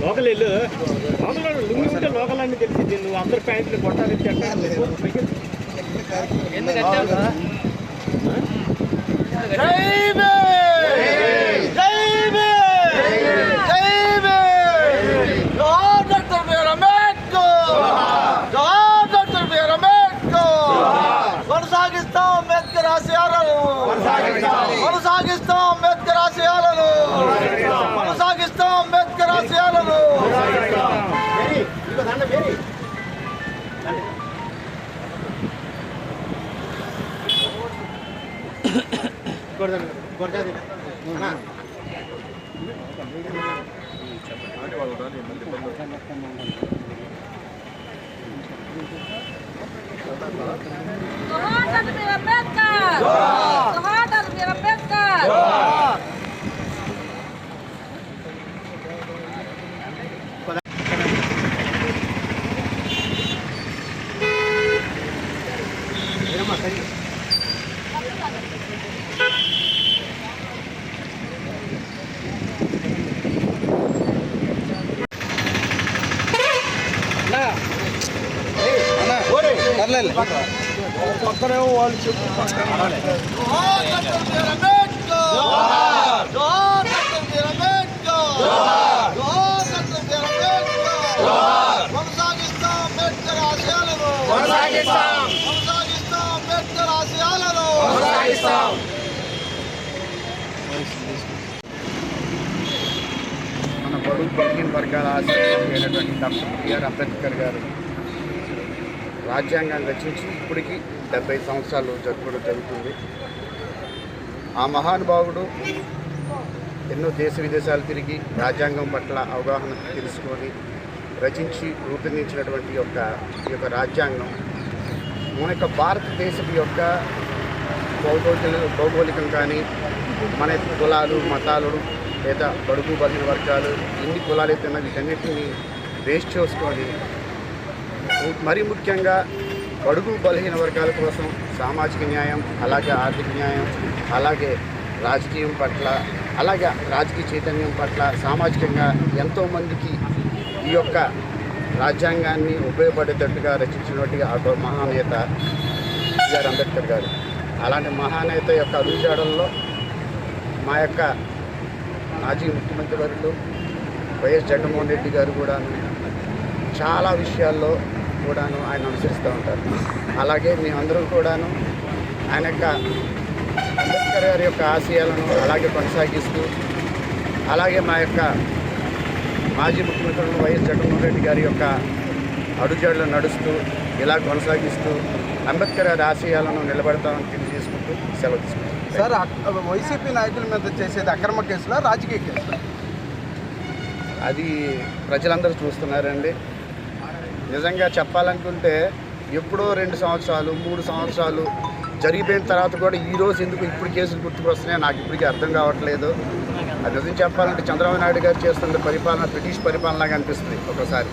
Local వెళ్ళు local lungi ఉంటే local అన్ని తెలిసింది నువ్వు అందరు ప్యాంట్లు కొట్టాలి ఎందుకంటే गर्दैन गर्दैन Thank you. కొనసాగిస్తాం అంబేద్కర్ ఆశయాలను కొనసాగిస్తాం మన బడుగు బలహీన వర్గాల ఆశీర్వైనటువంటి డాక్టర్ బిఆర్ అంబేద్కర్ గారు. రాజ్యాంగం రచించి ఇప్పటికీ డెబ్బై సంవత్సరాలు జరుపుకోవడం జరుగుతుంది. ఆ మహానుభావుడు ఎన్నో దేశ విదేశాలు తిరిగి రాజ్యాంగం పట్ల అవగాహన తెలుసుకొని రచించి రూపొందించినటువంటి యొక్క ఈ యొక్క రాజ్యాంగం మన యొక్క భారతదేశం యొక్క భౌగోళిక భౌగోళికం కానీ మన యొక్క కులాలు మతాలు లేదా బడుగు బలిన వర్గాలు ఎన్ని కులాలు అయితే వీటన్నిటిని వేస్ట్ చేసుకొని మరీ ముఖ్యంగా బడుగు బలహీన వర్గాల కోసం సామాజిక న్యాయం అలాగే ఆర్థిక న్యాయం అలాగే రాజకీయం పట్ల అలాగే రాజకీయ చైతన్యం పట్ల సామాజికంగా ఎంతోమందికి ఈ యొక్క రాజ్యాంగాన్ని ఉపయోగపడేటట్టుగా రచించినట్టుగా ఆ మహానేత బిఆర్ అంబేద్కర్ గారు. అలాంటి మహానేత యొక్క అడుగుజాడల్లో మా యొక్క మాజీ ముఖ్యమంత్రి వర్యులు వైఎస్ జగన్మోహన్ రెడ్డి గారు కూడా చాలా విషయాల్లో కూడాను ఆయన అనుసరిస్తూ ఉంటారు. అలాగే మేమందరం కూడాను ఆయన యొక్క అంబేద్కర్ గారి యొక్క ఆశయాలను అలాగే కొనసాగిస్తూ అలాగే మా యొక్క మాజీ ముఖ్యమంత్రులు వైఎస్ జగన్మోహన్ రెడ్డి గారి యొక్క అడుగుజాడలు నడుస్తూ ఇలా కొనసాగిస్తూ అంబేద్కర్ గారి ఆశయాలను నిలబెడతామని తెలియజేసుకుంటూ సెలవు తీసుకుంటాం సార్ వైసీపీ నాయకుల మీద చేసేది అక్రమ కేసులా రాజకీయ కేసులా? అది ప్రజలందరూ చూస్తున్నారండి. నిజంగా చెప్పాలనుకుంటే ఎప్పుడో రెండు సంవత్సరాలు మూడు సంవత్సరాలు జరిగిపోయిన తర్వాత కూడా ఈరోజు ఎందుకు ఇప్పుడు కేసులు గుర్తుకొస్తున్నాయో నాకు ఇప్పటికీ అర్థం కావట్లేదు. అది నిజం చెప్పాలంటే చంద్రబాబు నాయుడు గారు చేస్తున్న పరిపాలన బ్రిటిష్ పరిపాలనగా అనిపిస్తుంది ఒకసారి.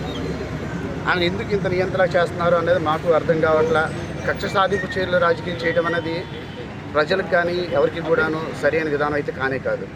ఆయన ఎందుకు ఇంత నియంత్రణ చేస్తున్నారు అనేది మాకు అర్థం కావట్లా. కక్ష సాధింపు చర్యలు రాజకీయం చేయడం అనేది ప్రజలకు కానీ ఎవరికి కూడాను సరైన విధానం అయితే కానే కాదు.